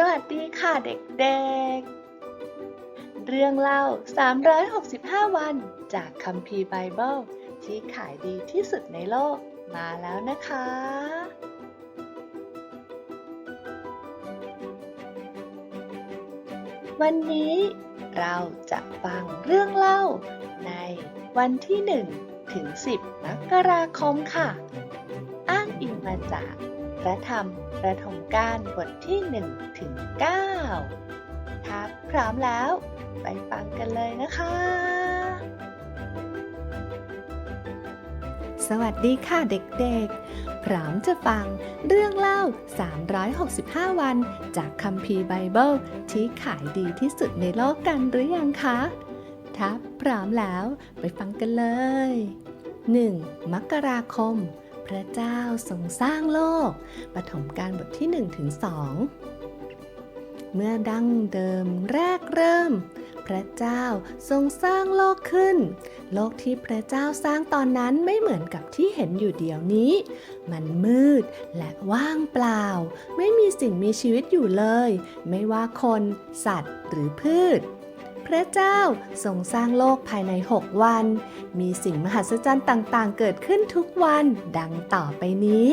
สวัสดีค่ะเด็กๆ เรื่องเล่า 365 วันจากคัมภีร์ไบเบิลที่ขายดีที่สุดในโลกมาแล้วนะคะ วันนี้เราจะฟังเรื่องเล่าในวันที่ 1 ถึง 10 มกราคมค่ะ อ้างอิงมาจาก ระธรรมประถมการบทที่1ถึง9ถ้าพร้อมแล้ว ไปฟังกันเลยนะคะ สวัสดีค่ะเด็กๆ พร้อมจะฟังเรื่องเล่า 365 วัน จากคัมภีร์ไบเบิลที่ขายดีที่สุดในโลกกันหรือยังคะถ้าพร้อมแล้วไปฟังกันเลย 1. มกราคม พระเจ้าทรงสร้างโลก ปฐมกาลบทที่1ถึง2เมื่อดั้งเดิมแรกเริ่ม พระเจ้าทรงสร้างโลกขึ้น โลกที่พระเจ้าสร้างตอนนั้นไม่เหมือนกับที่เห็นอยู่เดี๋ยวนี้ มันมืดและว่างเปล่า ไม่มีสิ่งมีชีวิตอยู่เลย ไม่ว่าคน สัตว์หรือพืช พระเจ้าทรงสร้างโลกภายใน 6 วัน มีสิ่งมหัศจรรย์ต่างๆ เกิดขึ้นทุกวันดังต่อไปนี้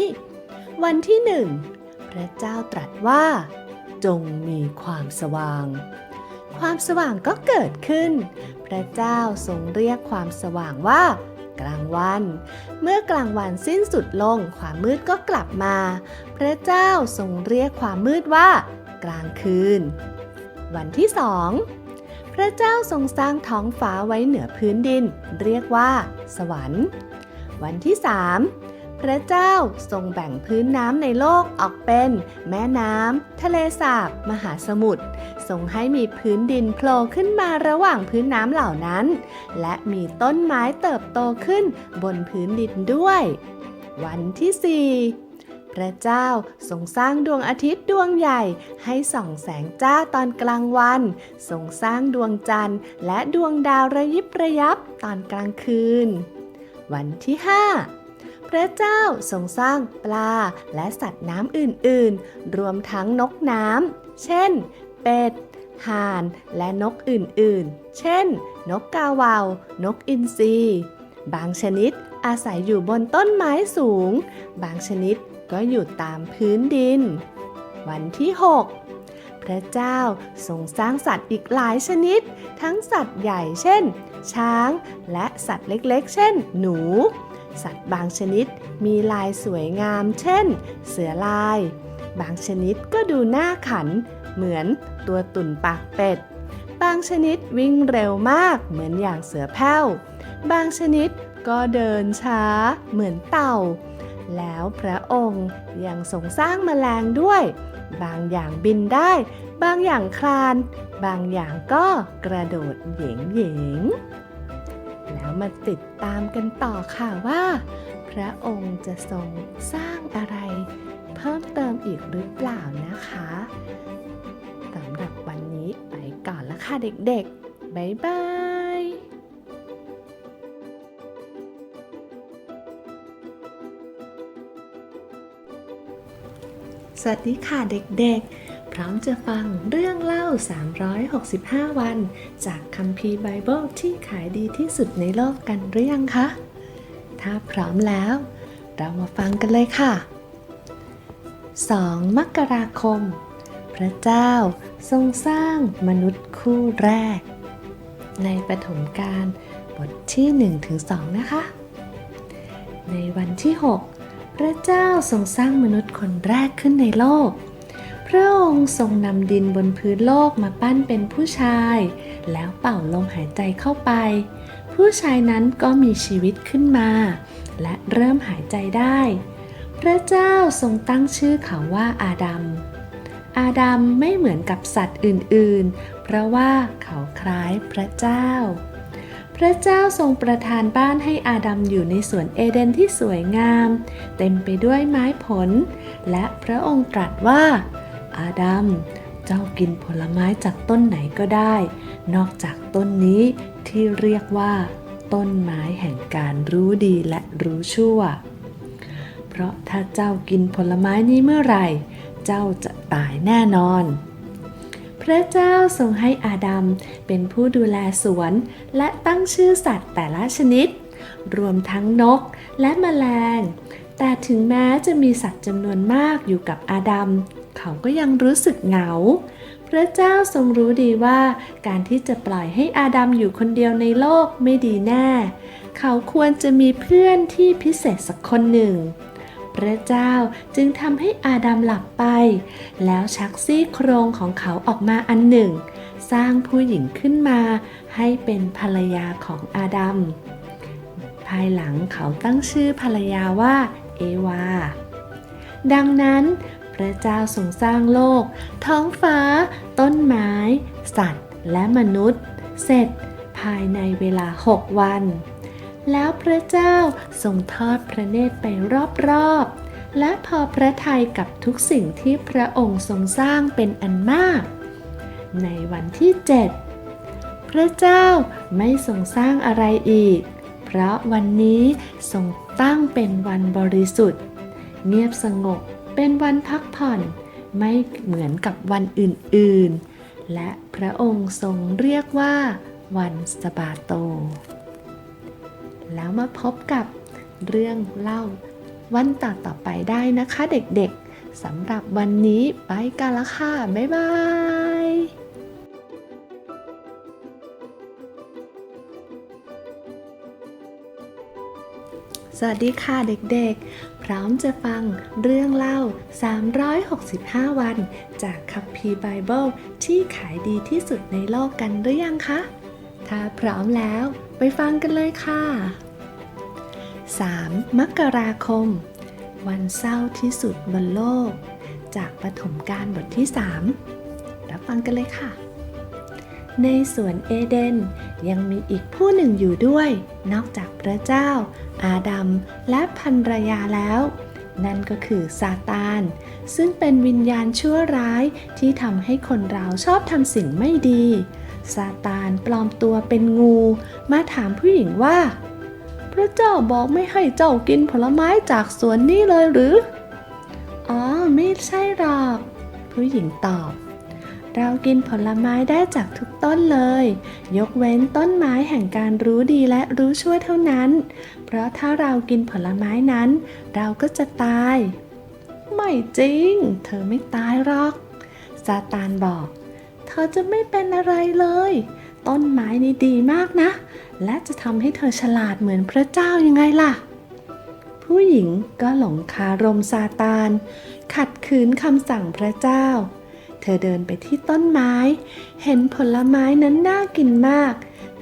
วันที่หนึ่งพระเจ้าตรัสว่า จงมีความสว่าง ความสว่างก็เกิดขึ้น พระเจ้าทรงเรียกความสว่างว่ากลางวัน เมื่อกลางวันสิ้นสุดลง ความมืดก็กลับมา พระเจ้าทรงเรียกความมืดว่า กลางคืน วันที่สอง พระเจ้าทรงสร้างท้องฟ้าไว้เหนือพื้นดิน เรียกว่า สวรรค์ วันที่สามพระเจ้าทรงแบ่งพื้นน้ำในโลกออกเป็น แม่น้ำ ทะเลสาบ มหาสมุทร ทรงให้มีพื้นดินโผล่ขึ้นมาระหว่างพื้นน้ำเหล่านั้น และมีต้นไม้เติบโตขึ้นบนพื้นดินด้วย วันที่สี่ พระเจ้าทรงสร้างดวงอาทิตย์ดวงใหญ่ ให้ส่องแสงจ้าตอนกลางวัน ทรงสร้างดวงจันทร์ และดวงดาวระยิบระยับตอนกลางคืน วันที่ 5 พระเจ้าทรงสร้างปลาและสัตว์น้ำอื่นๆ รวมทั้งนกน้ำ เช่น เป็ด ห่าน และนกอื่นๆ เช่น นกกาวาว นกอินทรี บางชนิดอาศัยอยู่บนต้นไม้สูง บางชนิด ก็อยู่ตามพื้นดิน วันที่ 6 พระเจ้าทรงสร้างสัตว์อีกหลายชนิด ทั้งสัตว์ใหญ่เช่น ช้าง และสัตว์เล็กๆ เช่น หนู สัตว์บางชนิดมีลายสวยงาม เช่น เสือลาย บางชนิดก็ดูน่าขัน เหมือนตัวตุ่นปากเป็ด บางชนิดวิ่งเร็วมากเหมือนอย่างเสือแพ้ว บางชนิดก็เดินช้าเหมือนเต่า แล้วพระองค์ยังทรงสร้างแมลงด้วย บางอย่างบินได้ บางอย่างคลาน บางอย่างก็กระโดดเหยงเหยงแล้วมาติดตามกันต่อค่ะว่า พระองค์จะทรงสร้างอะไร เพิ่มเติมอีกหรือเปล่านะคะสำหรับวันนี้ไปก่อนแล้วค่ะเด็กๆ บ๊ายบาย สวัสดีค่ะเด็กๆ พร้อมจะฟังเรื่องเล่า 365 วัน จากคัมภีร์ไบเบิลที่ขายดีที่สุดในโลกกันหรือยังคะ ถ้าพร้อมแล้ว เรามาฟังกันเลยค่ะ 2. มกราคม พระเจ้าทรงสร้างมนุษย์คู่แรก ในปฐมกาลบทที่1ถึง2นะคะ ในวันที่ 6 พระเจ้าทรงสร้างมนุษย์คนแรกขึ้นในโลก พระองค์ทรงนำดินบนพื้นโลกมาปั้นเป็นผู้ชาย แล้วเป่าลมหายใจเข้าไป ผู้ชายนั้นก็มีชีวิตขึ้นมา และเริ่มหายใจได้ พระเจ้าทรงตั้งชื่อเขาว่าอาดัม อาดัมไม่เหมือนกับสัตว์อื่นๆ เพราะว่าเขาคล้ายพระเจ้า ระเจ้าทรงประทานบ้านให้อาดัมอยู่ในสวนเอเดนที่สวยงาม เต็มไปด้วยไม้ผล และพระองค์ตรัสว่า อาดัม เจ้ากินผลไม้จากต้นไหนก็ได้ นอกจากต้นนี้ที่เรียกว่า ต้นไม้แห่งการรู้ดีและรู้ชั่ว เพราะถ้าเจ้ากินผลไม้นี้เมื่อไหร่ เจ้าจะตายแน่นอน พระเจ้าทรงให้อาดัมเป็นผู้ดูแลสวน และตั้งชื่อสัตว์แต่ละชนิด รวมทั้งนกและแมลง แต่ถึงแม้จะมีสัตว์จำนวนมากอยู่กับอาดัม เขาก็ยังรู้สึกเหงา พระเจ้าทรงรู้ดีว่าการที่จะปล่อยให้อาดัมอยู่คนเดียวในโลกไม่ดีแน่ เขาควรจะมีเพื่อนที่พิเศษสักคนหนึ่ง พระเจ้าจึงทำให้อาดัมหลับไป แล้วชักซี่โครงของเขาออกมาอันหนึ่ง สร้างผู้หญิงขึ้นมา ให้เป็นภรรยาของอาดัม ภายหลังเขาตั้งชื่อภรรยาว่า เอวา ดังนั้นพระเจ้าทรงสร้างโลก ท้องฟ้า ต้นไม้ สัตว์ และมนุษย์ เสร็จภายในเวลาหกวัน แล้วพระเจ้าทรงทอดพระเนตรไปรอบๆ และพอพระทัยกับทุกสิ่งที่พระองค์ทรงสร้างเป็นอันมาก ในวันที่เจ็ดพระเจ้าไม่ทรงสร้างอะไรอีก เพราะวันนี้ทรงตั้งเป็นวันบริสุทธิ์ เงียบสงบเป็นวันพักผ่อน ไม่เหมือนกับวันอื่นๆ และพระองค์ทรงเรียกว่าวันสบาโต แล้วมาพบกับเรื่องเล่าวันต่อต่อๆไปได้นะคะเด็กๆสำหรับวันนี้ไปกันละค่ะ บ๊ายบายสวัสดีค่ะเด็กๆ พร้อมจะฟังเรื่องเล่า 365 วัน จากคัมภีร์ไบเบิลที่ขายดีที่สุดในโลกกันหรือยังคะ ถ้าพร้อมแล้ว ไปฟังกันเลยค่ะ 3. มกราคม วันเศร้าที่สุดบนโลก จากปฐมกาลบทที่ 3 รับฟังกันเลยค่ะ ในสวนเอเดนยังมีอีกผู้หนึ่งอยู่ด้วย นอกจากพระเจ้า อาดัมและภรรยาแล้ว นั่นก็คือซาตาน ซึ่งเป็นวิญญาณชั่วร้ายที่ทำให้คนเราชอบทำสิ่งไม่ดี ซาตานปลอมตัวเป็นงู มาถามผู้หญิงว่า พระเจ้าบอกไม่ให้เจ้ากินผลไม้จากสวนนี้เลยหรือ อ๋อ ไม่ใช่หรอก ผู้หญิงตอบ เรากินผลไม้ได้จากทุกต้นเลย ยกเว้นต้นไม้แห่งการรู้ดีและรู้ชั่วเท่านั้น เพราะถ้าเรากินผลไม้นั้น เราก็จะตาย ไม่จริง เธอไม่ตายหรอกซาตานบอก ธอจะไม่เป็นอะไรเลย ต้นไม้นี้ดีมากนะ และจะทำให้เธอฉลาดเหมือนพระเจ้ายังไงล่ะ ผู้หญิงก็หลงคารมซาตาน ขัดขืนคำสั่งพระเจ้า เธอเดินไปที่ต้นไม้ เห็นผลไม้นั้นน่ากินมาก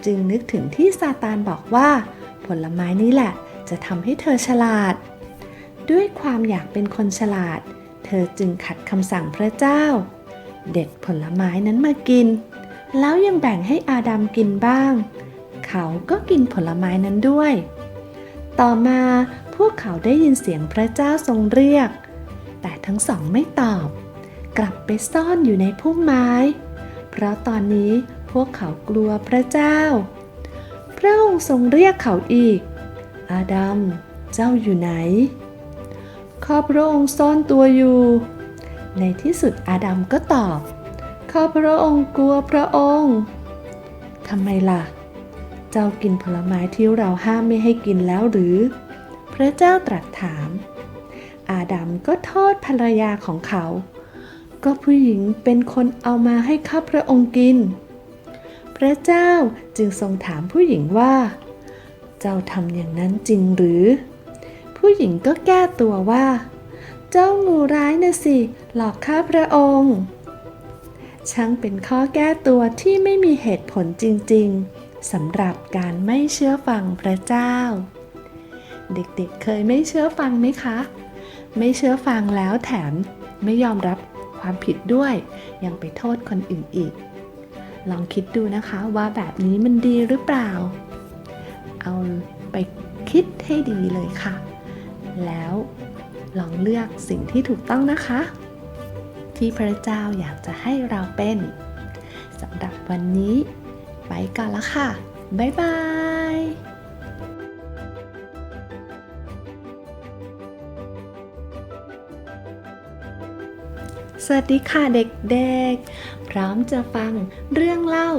จึงนึกถึงที่ซาตานบอกว่า ผลไม้นี้แหละ จะทำให้เธอฉลาด ด้วยความอยากเป็นคนฉลาด เธอจึงขัดคำสั่งพระเจ้า เด็ดผลไม้นั้นมากิน แล้วยังแบ่งให้อาดัมกินบ้าง เขาก็กินผลไม้นั้นด้วย ต่อมาพวกเขาได้ยินเสียงพระเจ้าทรงเรียก แต่ทั้งสองไม่ตอบ กลับไปซ่อนอยู่ในพุ่มไม้ เพราะตอนนี้พวกเขากลัวพระเจ้า พระองค์ทรงเรียกเขาอีก อาดัม เจ้าอยู่ไหนข้าพระองค์ซ่อนตัวอยู่ ในที่สุดอาดัมก็ตอบ ข้าพระองค์กลัวพระองค์ทำไมล่ะ เจ้ากินผลไม้ที่เราห้ามไม่ให้กินแล้วหรือ พระเจ้าตรัสถาม อาดัมก็โทษภรรยาของเขา ก็ผู้หญิงเป็นคนเอามาให้ข้าพระองค์กิน พระเจ้าจึงทรงถามผู้หญิงว่า เจ้าทำอย่างนั้นจริงหรือ ผู้หญิงก็แก้ตัวว่า เจ้างูร้ายนะสิ หลอกข้าพระองค์ ช่างเป็นข้อแก้ตัวที่ไม่มีเหตุผลจริงๆสำหรับการไม่เชื่อฟังพระเจ้า เด็กๆเคยไม่เชื่อฟังไหมคะ ไม่เชื่อฟังแล้วแถมไม่ยอมรับความผิดด้วย ยังไปโทษคนอื่นอีก ลองคิดดูนะคะว่าแบบนี้มันดีหรือเปล่า เอาไปคิดให้ดีเลยค่ะ แล้ว ลองเลือกสิ่งที่ถูกต้องนะคะ ที่พระเจ้าอยากจะให้เราเป็นสำหรับวันนี้ ไปก่อนละค่ะ บ๊ายบายสวัสดีค่ะเด็กๆ พร้อมจะฟังเรื่องเล่า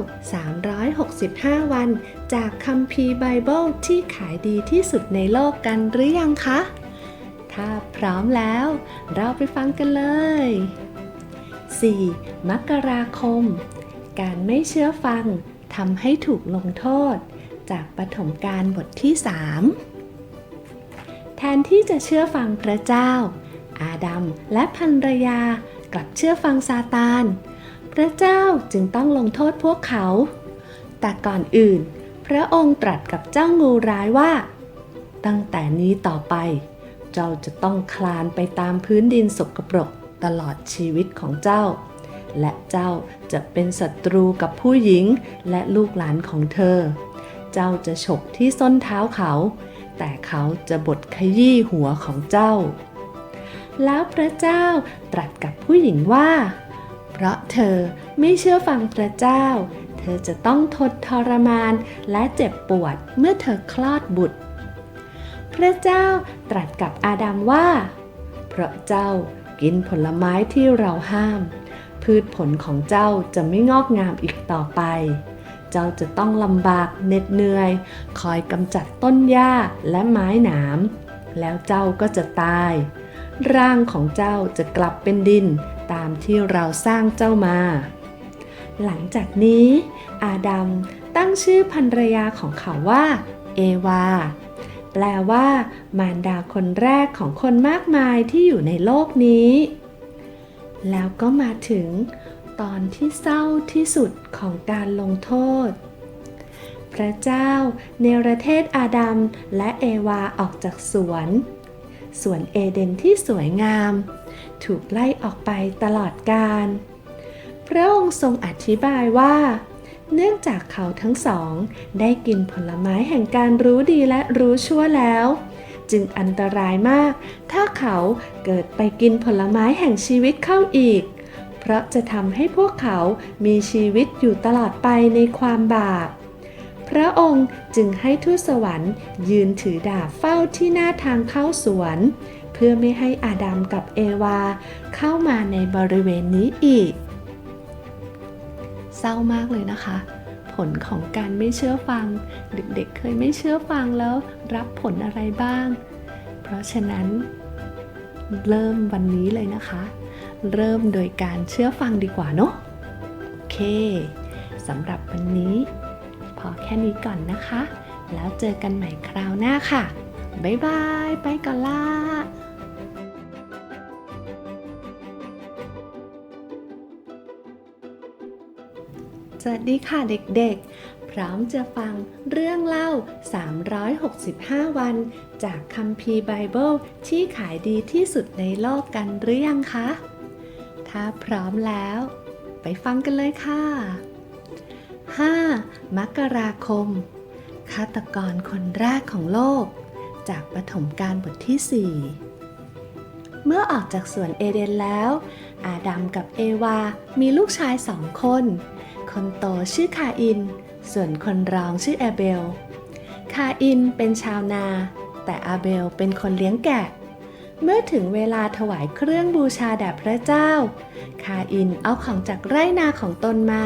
365 วัน จากคัมภีร์ไบเบิลที่ขายดีที่สุดในโลกกันหรือยังคะ ถ้าพร้อมแล้ว เราไปฟังกันเลย 4. มกราคม การไม่เชื่อฟังทำให้ถูกลงโทษ จากปฐมกาลบทที่3แทนที่จะเชื่อฟังพระเจ้า อาดัมและภรรยากลับเชื่อฟังซาตาน พระเจ้าจึงต้องลงโทษพวกเขา แต่ก่อนอื่น พระองค์ตรัสกับเจ้างูร้ายว่า ตั้งแต่นี้ต่อไป เจ้าจะต้องคลานไปตามพื้นดินสกปรกตลอดชีวิตของเจ้า และเจ้าจะเป็นศัตรูกับผู้หญิงและลูกหลานของเธอ เจ้าจะฉกที่ส้นเท้าเขา แต่เขาจะบดขยี้หัวของเจ้า แล้วพระเจ้าตรัสกับผู้หญิงว่า เพราะเธอไม่เชื่อฟังพระเจ้า เธอจะต้องทนทรมานและเจ็บปวดเมื่อเธอคลอดบุตร พระเจ้าตรัสกับอาดัมว่า เพราะเจ้ากินผลไม้ที่เราห้าม พืชผลของเจ้าจะไม่งอกงามอีกต่อไป เจ้าจะต้องลำบากเหน็ดเหนื่อย คอยกำจัดต้นหญ้าและไม้หนาม แล้วเจ้าก็จะตาย ร่างของเจ้าจะกลับเป็นดินตามที่เราสร้างเจ้ามา หลังจากนี้ อาดัมตั้งชื่อภรรยาของเขาว่า เอวา แปลว่า มารดาคนแรกของคนมากมายที่อยู่ในโลกนี้ แล้วก็มาถึง ตอนที่เศร้าที่สุดของการลงโทษ พระเจ้าเนรเทศอาดัมและเอวาออกจากสวน สวนเอเดนที่สวยงาม ถูกไล่ออกไปตลอดกาลพระองค์ทรงอธิบายว่า เนื่องจากเขาทั้งสอง ได้กินผลไม้แห่งการรู้ดีและรู้ชั่วแล้ว จึงอันตรายมาก ถ้าเขาเกิดไปกินผลไม้แห่งชีวิตเข้าอีก เพราะจะทำให้พวกเขามีชีวิตอยู่ตลอดไปในความบาป พระองค์จึงให้ทูตสวรรค์ ยืนถือดาบเฝ้าที่หน้าทางเข้าสวน เพื่อไม่ให้อาดัมกับเอวา เข้ามาในบริเวณนี้อีก เศร้ามากเลยนะคะ ผลของการไม่เชื่อฟัง เด็กๆเคยไม่เชื่อฟังแล้วรับผลอะไรบ้าง เพราะฉะนั้น เริ่มวันนี้เลยนะคะ เริ่มโดยการเชื่อฟังดีกว่าเนาะโอเคสำหรับวันนี้ พอแค่นี้ก่อนนะคะ แล้วเจอกันใหม่คราวหน้าค่ะ บ๊ายบาย ไปก่อนล่ะ สวัสดีค่ะเด็กๆ พร้อมจะฟังเรื่องเล่า 365 วัน จากคัมภีร์ไบเบิลที่ขายดีที่สุดในโลกกันหรือยังคะ ถ้าพร้อมแล้ว ไปฟังกันเลยค่ะ 5. มกราคม ฆาตกรคนแรกของโลก จากปฐมกาลบทที่ 4เมื่อออกจากสวนเอเดนแล้ว อาดัมกับเอวา มีลูกชายสองคน คนโตชื่อคาอิน ส่วนคนรองชื่อแอเบล คาอินเป็นชาวนา แต่อาเบลเป็นคนเลี้ยงแกะ เมื่อถึงเวลาถวายเครื่องบูชาแด่พระเจ้า คาอินเอาของจากไร่นาของตนมา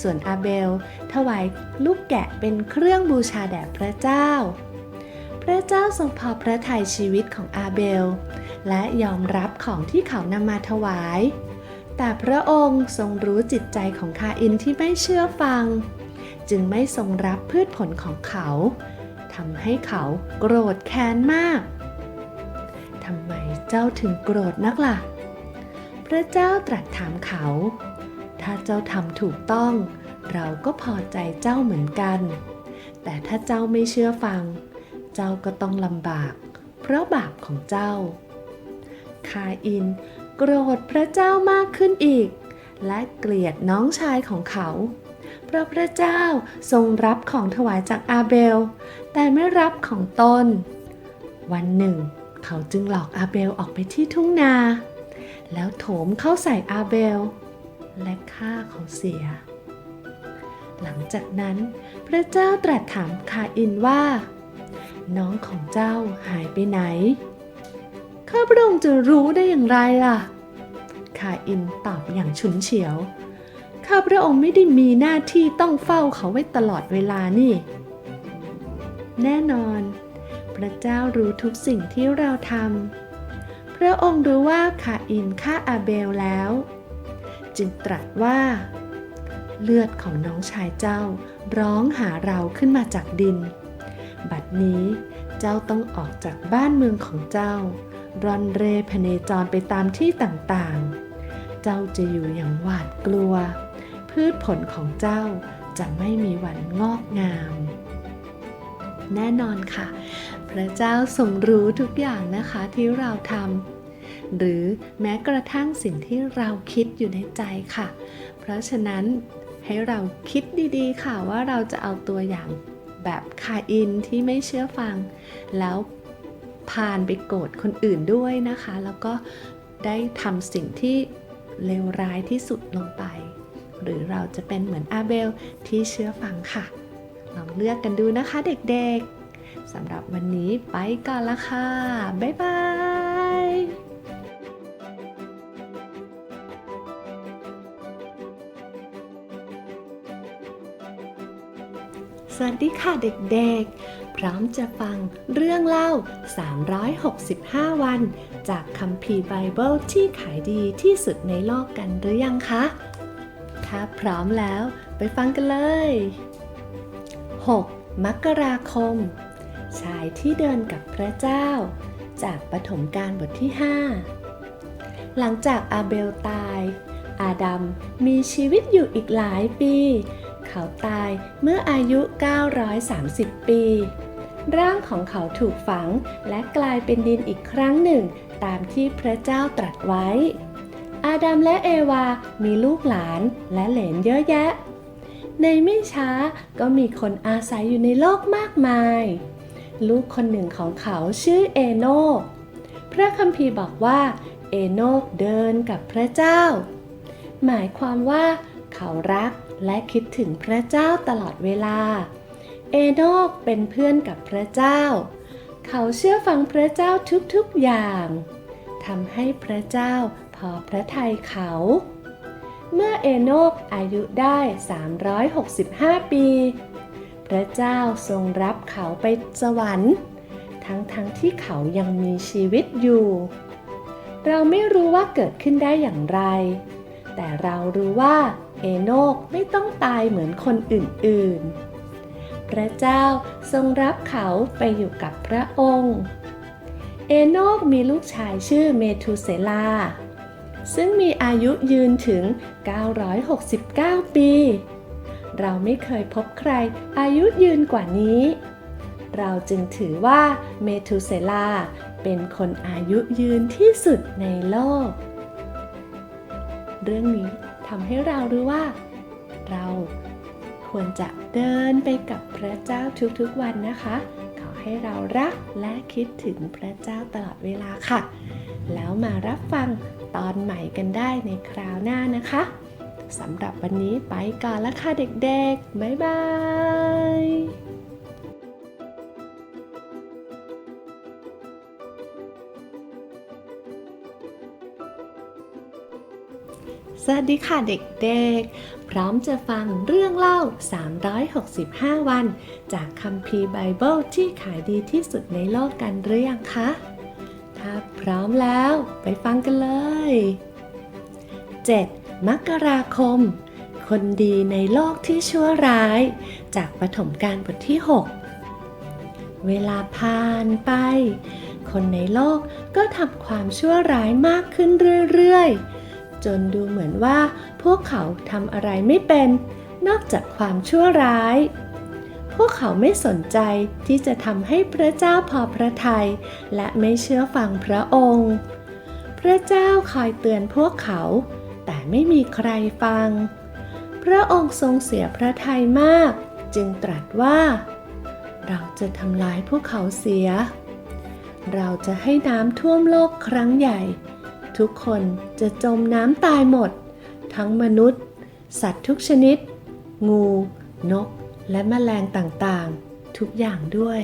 ส่วนอาเบล ถวายลูกแกะเป็นเครื่องบูชาแด่พระเจ้า พระเจ้าทรงพอพระทัยชีวิตของอาเบล และยอมรับของที่เขานำมาถวาย แต่พระองค์ทรงรู้จิตใจของคาอินที่ไม่เชื่อฟัง จึงไม่ทรงรับพืชผลของเขาทำให้เขาโกรธแค้นมากทำไมเจ้าถึงโกรธนักล่ะ พระเจ้าตรัสถามเขา ถ้าเจ้าทำถูกต้อง เราก็พอใจเจ้าเหมือนกัน แต่ถ้าเจ้าไม่เชื่อฟัง เจ้าก็ต้องลำบาก เพราะบาปของเจ้า คาอิน โกรธพระเจ้ามากขึ้นอีก และเกลียดน้องชายของเขา เพราะพระเจ้าทรงรับของถวายจากอาเบล แต่ไม่รับของตน วันหนึ่ง เขาจึงหลอกอาเบลออกไปที่ทุ่งนา แล้วโถมเข้าใส่อาเบล และฆ่าเขาเสีย หลังจากนั้น พระเจ้าตรัสถามคาอินว่า น้องของเจ้าหายไปไหน ข้าพระองค์จะรู้ได้อย่างไรล่ะ คาอินตอบอย่างฉุนเฉียว ข้าพระองค์ไม่ได้มีหน้าที่ต้องเฝ้าเขาไว้ตลอดเวลานี่ แน่นอน พระเจ้ารู้ทุกสิ่งที่เราทำ พระองค์รู้ว่าคาอินฆ่าอาเบลแล้ว จึงตรัสว่า เลือดของน้องชายเจ้าร้องหาเราขึ้นมาจากดิน บัดนี้เจ้าต้องออกจากบ้านเมืองของเจ้า ร่อนเร่พเนจรไปตามที่ต่างๆ เจ้าจะอยู่อย่างหวาดกลัว พืชผลของเจ้าจะไม่มีวันงอกงาม แน่นอนค่ะ พระเจ้าทรงรู้ทุกอย่างนะคะที่เราทำหรือแม้กระทั่งสิ่งที่เราคิดอยู่ในใจค่ะ เพราะฉะนั้นให้เราคิดดีๆ ค่ะว่าเราจะเอาตัวอย่างแบบคาอินที่ไม่เชื่อฟัง แล้ว พานไปโกรธคนอื่นด้วยนะคะ แล้วก็ได้ทำสิ่งที่เลวร้ายที่สุดลงไป หรือเราจะเป็นเหมือนอาเบลที่เชื่อฟังค่ะ ลองเลือกกันดูนะคะเด็กๆสำหรับวันนี้ไปก่อนละค่ะ บ๊ายบายสวัสดีค่ะเด็กๆ พร้อมจะฟังเรื่องเล่า 365 วัน จากคัมภีร์ไบเบิลที่ขายดีที่สุดในโลกกันหรือยังคะ ถ้าพร้อมแล้วไปฟังกันเลย 6. มกราคม ชายที่เดินกับพระเจ้า จากปฐมกาลบทที่ 5 หลังจากอาเบลตาย อาดัมมีชีวิตอยู่อีกหลายปี เขาตายเมื่ออายุ 930 ปี ร่างของเขาถูกฝังและกลายเป็นดินอีกครั้งหนึ่ง ตามที่พระเจ้าตรัสไว้ อาดัมและเอวา มีลูกหลานและเหลนเยอะแยะ ในไม่ช้าก็มีคนอาศัยอยู่ในโลกมากมาย ลูกคนหนึ่งของเขาชื่อเอโนกพระคัมภีร์บอกว่า เอโนกเดินกับพระเจ้า หมายความว่า เขารักและคิดถึงพระเจ้าตลอดเวลา เอโนกเป็นเพื่อนกับพระเจ้า เขาเชื่อฟังพระเจ้าทุกๆอย่างทำให้พระเจ้าพอพระทัยเขา เมื่อเอโนกอายุได้ 365 ปี พระเจ้าทรงรับเขาไปสวรรค์ ทั้งๆทที่เขายังมีชีวิตอยู่ เราไม่รู้ว่าเกิดขึ้นได้อย่างไร แต่เรารู้ว่าเอโนกไม่ต้องตายเหมือนคนอื่นๆ พระเจ้าทรงรับเขาไปอยู่กับพระองค์ เอโนกมีลูกชายชื่อเมทูเซลา ซึ่งมีอายุยืนถึง 969 ปี เราไม่เคยพบใครอายุยืนกว่านี้ เราจึงถือว่าเมทูเซลาเป็นคนอายุยืนที่สุดในโลก เรื่องนี้ทำให้เรารู้ว่า เรา ควรจะเดินไปกับพระเจ้าทุกๆวันนะคะ ขอให้เรารักและคิดถึงพระเจ้าตลอดเวลาค่ะ แล้วมารับฟังตอนใหม่กันได้ในคราวหน้านะคะสำหรับวันนี้ไปก่อนละค่ะเด็กๆ บ๊ายบาย สวัสดีค่ะเด็กๆ พร้อมจะฟังเรื่องเล่า 365 วัน จากคัมภีร์ไบเบิลที่ขายดีที่สุดในโลกกันหรือยังคะ ถ้าพร้อมแล้วไปฟังกันเลย 7. มกราคม คนดีในโลกที่ชั่วร้าย จากปฐมกาลบทที่ 6 เวลาผ่านไป คนในโลกก็ทำความชั่วร้ายมากขึ้นเรื่อยๆ จนดูเหมือนว่าพวกเขาทำอะไรไม่เป็น นอกจากความชั่วร้าย พวกเขาไม่สนใจที่จะทำให้พระเจ้าพอพระทยัยและไม่เชื่อฟังพระองค์ พระเจ้าคอยเตือนพวกเขา แต่ไม่มีใครฟัง พระองค์ทรงเสียพระทัยมาก จึงตรัสว่า เราจะทำลายพวกเขาเสีย เราจะให้น้ำท่วมโลกครั้งใหญ่ ทุกคนจะจมน้ำตายหมด ทั้งมนุษย์ สัตว์ทุกชนิด งู นก และแมลงต่างๆ ทุกอย่างด้วย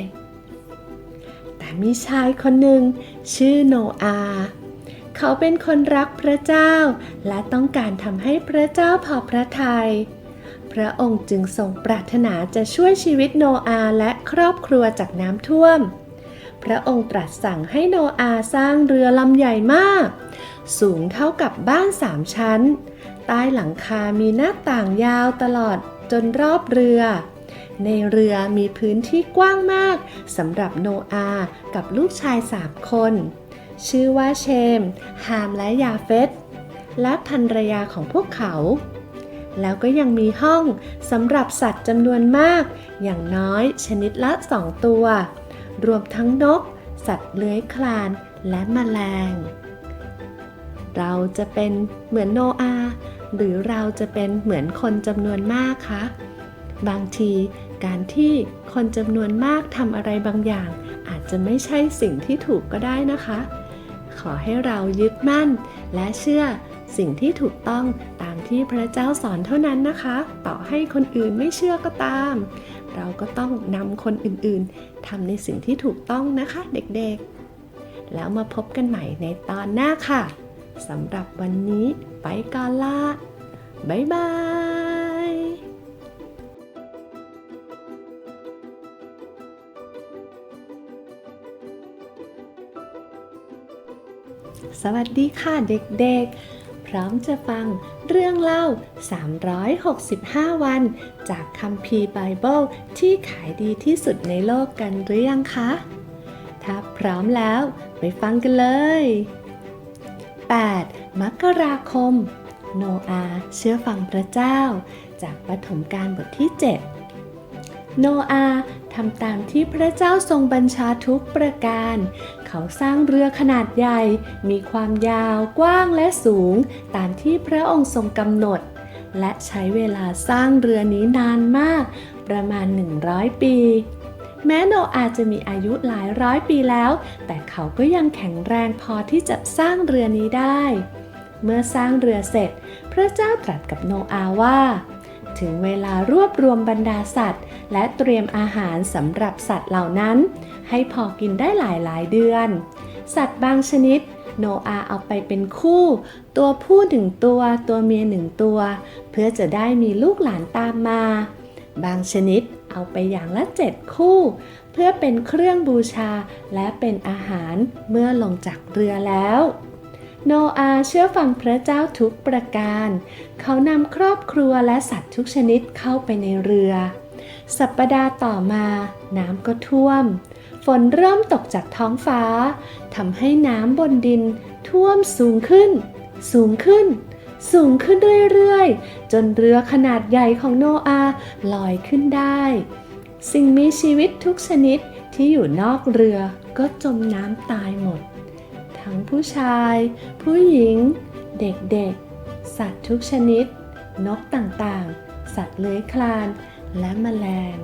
แต่มีชายคนหนึ่งชื่อโนอาเขาเป็นคนรักพระเจ้า และต้องการทำให้พระเจ้าพอพระทยัยพระองค์จึงทรงปรารถนาจะช่วยชีวิตโนอาและครอบครัวจากน้ำท่วม พระองค์ตรัสสั่งให้โนอาสร้างเรือลำใหญ่มาก สูงเท่ากับบ้านสามชั้น ใต้หลังคา มีหน้าต่างยาวตลอดจนรอบเรือ ในเรือมีพื้นที่กว้างมากสำหรับโนอาห์กับลูกชายสามคน ชื่อว่าเชม ฮามและยาเฟตและภรรยาของพวกเขา แล้วก็ยังมีห้องสำหรับสัตว์จำนวนมาก อย่างน้อยชนิดละสองตัว รวมทั้งนก สัตว์เลื้อยคลาน และแมลง เราจะเป็นเหมือนโนอาหรือเราจะเป็นเหมือนคนจำนวนมากคะบางทีการที่คนจำนวนมากทำอะไรบางอย่าง อาจจะไม่ใช่สิ่งที่ถูกก็ได้นะคะ ขอให้เรายึดมั่น และเชื่อสิ่งที่ถูกต้องตามที่พระเจ้าสอนเท่านั้นนะคะ ต่อให้คนอื่นไม่เชื่อก็ตาม เราก็ต้องนำคนอื่นๆทำในสิ่งที่ถูกต้องนะคะ เด็กๆ แล้วมาพบกันใหม่ในตอนหน้าค่ะ สำหรับวันนี้ไปก่อนละบ๊ายบายสวัสดีค่ะเด็กๆ พร้อมจะฟังเรื่องเล่า 365 วัน จากคัมภีร์ไบเบิลที่ขายดีที่สุดในโลกกันหรือยังคะ ถ้าพร้อมแล้วไปฟังกันเลย 8. มกราคม โนอาเชื่อฟังพระเจ้า จากปฐมกาลบทที่ 7 โนอาทำตามที่พระเจ้าทรงบัญชาทุกประการ เขาสร้างเรือขนาดใหญ่ มีความยาวกว้างและสูง ตามที่พระองค์ทรงกำหนด และใช้เวลาสร้างเรือนี้นานมาก ประมาณ 100 ปี แม้โนอาจะมีอายุหลายร้อยปีแล้ว แต่เขาก็ยังแข็งแรงพอที่จะสร้างเรือนี้ได้ เมื่อสร้างเรือเสร็จ พระเจ้าตรัสกับโนอาว่า ถึงเวลารวบรวมบรรดาสัตว์ และเตรียมอาหารสำหรับสัตว์เหล่านั้น ให้พอกินได้หลายหลายเดือน สัตว์บางชนิดโนอาเอาไปเป็นคู่ ตัวผู้หนึ่งตัว ตัวเมียหนึ่งตัว เพื่อจะได้มีลูกหลานตามมา บางชนิด เอาไปอย่างละเจ็ดคู่ เพื่อเป็นเครื่องบูชาและเป็นอาหารเมื่อลงจากเรือแล้ว โนอาเชื่อฟังพระเจ้าทุกประการ เขานำครอบครัวและสัตว์ทุกชนิดเข้าไปในเรือ สัปดาห์ต่อมา น้ำก็ท่วม ฝนเริ่มตกจากท้องฟ้าทำให้น้ำบนดินท่วมสูงขึ้น สูงขึ้น สูงขึ้นเรื่อยๆ จนเรือขนาดใหญ่ของโนอาห์ลอยขึ้นได้ สิ่งมีชีวิตทุกชนิดที่อยู่นอกเรือก็จมน้ำตายหมด ทั้งผู้ชาย ผู้หญิง เด็กๆ สัตว์ทุกชนิด นกต่างๆ สัตว์เลื้อยคลานและแมลง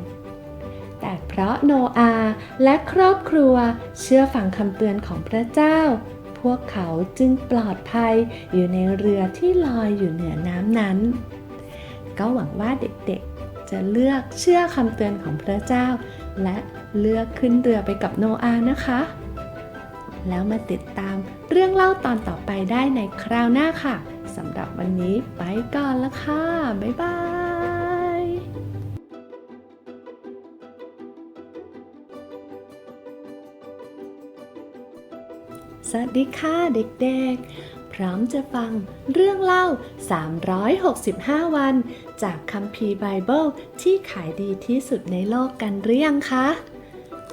แต่เพราะโนอาห์และครอบครัวเชื่อฟังคำเตือนของพระเจ้า วกเขาจึงปลอดภัยอยู่ในเรือที่ลอยอยู่เหนือน้ำนั้น ก็หวังว่าเด็กๆ จะเลือกเชื่อคำเตือนของพระเจ้า และเลือกขึ้นเรือไปกับโนอาห์นะคะ แล้วมาติดตามเรื่องเล่าตอนต่อไปได้ในคราวหน้าค่ะสำหรับวันนี้ไปก่อนละค่ะ บ๊ายบาย สวัสดีค่ะเด็กๆ พร้อมจะฟังเรื่องเล่า 365 วัน จากคัมภีร์ไบเบิลที่ขายดีที่สุดในโลกกันหรือยังคะ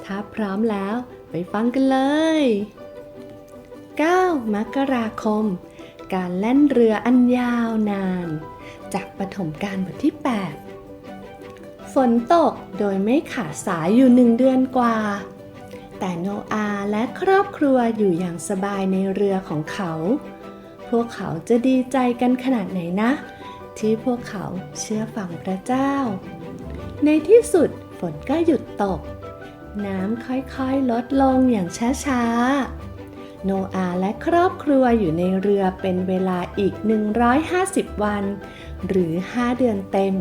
ถ้าพร้อมแล้วไปฟังกันเลย 9 มกราคม การแล่นเรืออันยาวนาน จากปฐมกาลบทที่ 8 ฝนตกโดยไม่ขาดสายอยู่หนึ่งเดือนกว่า แต่โนอาและครอบครัวอยู่อย่างสบายในเรือของเขา พวกเขาจะดีใจกันขนาดไหนนะ ที่พวกเขาเชื่อฟังพระเจ้า ในที่สุดฝนก็หยุดตก น้ำค่อยๆลดลงอย่างช้าๆ โนอาและครอบครัวอยู่ในเรือเป็นเวลาอีก 150 วัน หรือ 5 เดือนเต็ม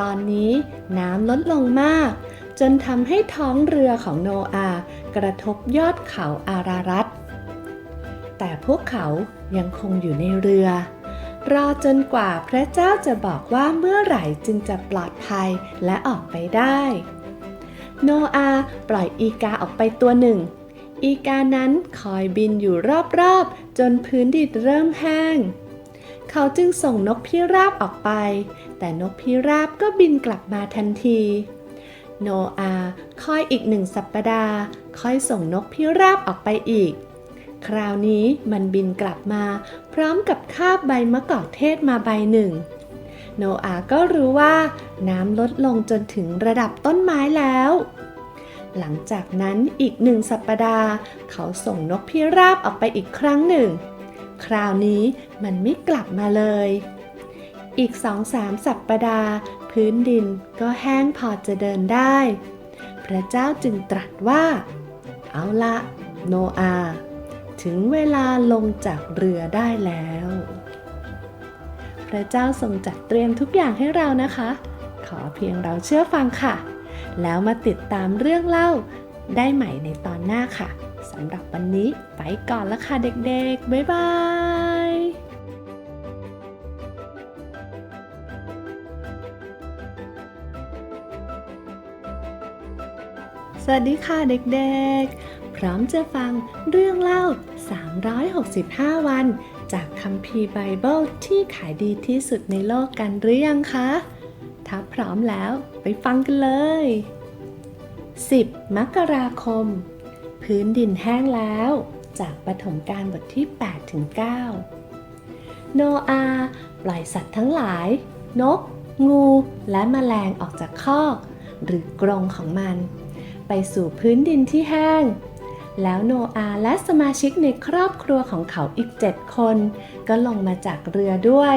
ตอนนี้น้ำลดลงมากจนทำให้ท้องเรือของโนอา กระทบยอดเขาอารารัต แต่พวกเขายังคงอยู่ในเรือ รอจนกว่าพระเจ้าจะบอกว่าเมื่อไหร่จึงจะปลอดภัยและออกไปได้ โนอาห์ปล่อยอีกาออกไปตัวหนึ่ง อีกานั้นคอยบินอยู่รอบๆ จนพื้นดินเริ่มแห้ง เขาจึงส่งนกพิราบออกไป แต่นกพิราบก็บินกลับมาทันที โนอาห์คอยอีกหนึ่งสัปปดาห์คอยส่งนกพิราบออกไปอีก คราวนี้มันบินกลับมา พร้อมกับคาบใบมะกอกเทศมาใบหนึ่ง โนอาห์ก็รู้ว่า น้ำลดลงจนถึงระดับต้นไม้แล้ว หลังจากนั้นอีกหนึ่งสัปปดาห์ เขาส่งนกพิราบออกไปอีกครั้งหนึ่ง คราวนี้มันไม่กลับมาเลยอีกสองสามสัปปดาห์ พื้นดินก็แห้งพอจะเดินได้ พระเจ้าจึงตรัสว่า เอาละโนอา ถึงเวลาลงจากเรือได้แล้ว พระเจ้าทรงจัดเตรียมทุกอย่างให้เรานะคะ ขอเพียงเราเชื่อฟังค่ะ แล้วมาติดตามเรื่องเล่าได้ใหม่ในตอนหน้าค่ะสำหรับวันนี้ไปก่อนล้วค่ะเด็กๆ บ๊ายบาย วัสดีค่ะเด็กๆ พร้อมจะฟังเรื่องเล่า 365 วัน จากคัมภีร์ไบเบิลที่ขายดีที่สุดในโลกกันหรือยังคะ ถ้าพร้อมแล้วไปฟังกันเลย 10 มกราคม พื้นดินแห้งแล้ว จากปฐมกาลบทที่ 8 ถึง 9 โนอาห์ปล่อยสัตว์ทั้งหลาย นก งู และแมลงออกจากคอก หรือกรงของมัน ไปสู่พื้นดินที่แห้ง แล้วโนอาห์และสมาชิกในครอบครัวของเขาอีกเจ็ดคน ก็ลงมาจากเรือด้วย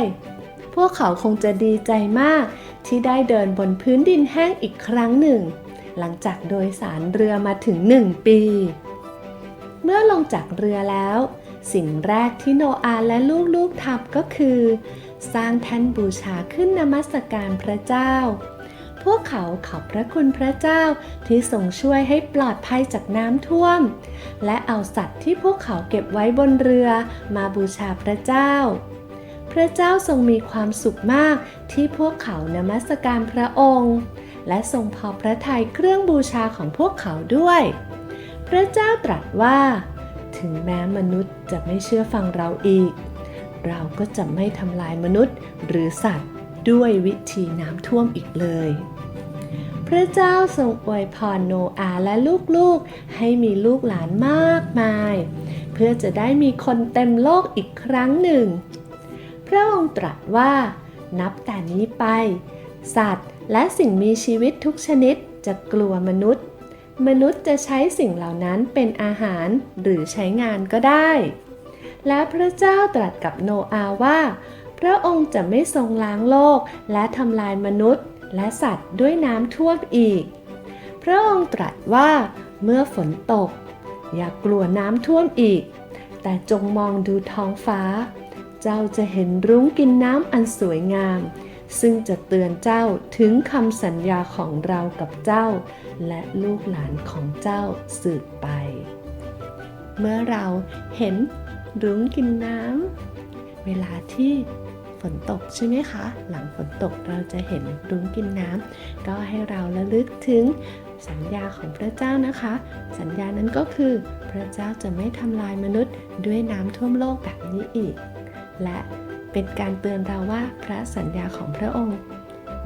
พวกเขาคงจะดีใจมากที่ได้เดินบนพื้นดินแห้งอีกครั้งหนึ่ง หลังจากโดยสารเรือมาถึงหนึ่งปี เมื่อลงจากเรือแล้ว สิ่งแรกที่โนอาห์และลูกๆทำก็คือ สร้างแท่นบูชาขึ้นนมัสการพระเจ้า พวกเขาขอบพระคุณพระเจ้าที่ทรงช่วยให้ปลอดภัยจากน้ำท่วม และเอาสัตว์ที่พวกเขาเก็บไว้บนเรือมาบูชาพระเจ้า พระเจ้าทรงมีความสุขมากที่พวกเขานมัสการพระองค์ และทรงพอพระทัยเครื่องบูชาของพวกเขาด้วย พระเจ้าตรัสว่า ถึงแม้มนุษย์จะไม่เชื่อฟังเราอีก เราก็จะไม่ทำลายมนุษย์หรือสัตว์ ด้วยวิธีน้ำท่วมอีกเลย พระเจ้าทรงอวยพรโนอาและลูกๆ ให้มีลูกหลานมากมาย เพื่อจะได้มีคนเต็มโลกอีกครั้งหนึ่ง พระองค์ตรัสว่า นับแต่นี้ไป สัตว์และสิ่งมีชีวิตทุกชนิดจะกลัวมนุษย์ มนุษย์จะใช้สิ่งเหล่านั้นเป็นอาหารหรือใช้งานก็ได้ และพระเจ้าตรัสกับโนอาว่า พระองค์จะไม่ทรงล้างโลกและทำลายมนุษย์ และสัตว์ด้วยน้ำท่วมอีก พระองค์ตรัสว่าเมื่อฝนตก อย่ากลัวน้ำท่วมอีก แต่จงมองดูท้องฟ้า เจ้าจะเห็นรุ้งกินน้ำอันสวยงาม ซึ่งจะเตือนเจ้าถึงคำสัญญาของเรากับเจ้า และลูกหลานของเจ้าสืบไป เมื่อเราเห็นรุ้งกินน้ำเวลาที่ ฝนตกใช่ไหมคะ หลังฝนตกเราจะเห็นรุ้งกินน้ำก็ให้เราระลึกถึงสัญญาของพระเจ้านะคะ สัญญานั้นก็คือพระเจ้าจะไม่ทำลายมนุษย์ด้วยน้ำท่วมโลกแบบนี้อีก และเป็นการเตือนเราว่าพระสัญญาของพระองค์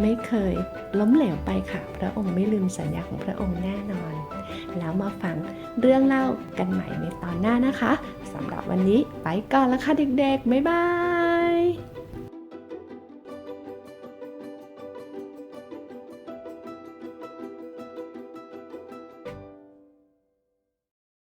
ไม่เคยล้มเหลวไปค่ะ พระองค์ไม่ลืมสัญญาของพระองค์แน่นอน แล้วมาฟังเรื่องเล่ากันใหม่ในตอนหน้านะคะสำหรับวันนี้ไปก่อนแล้วค่ะเด็กๆ บ๊ายบาย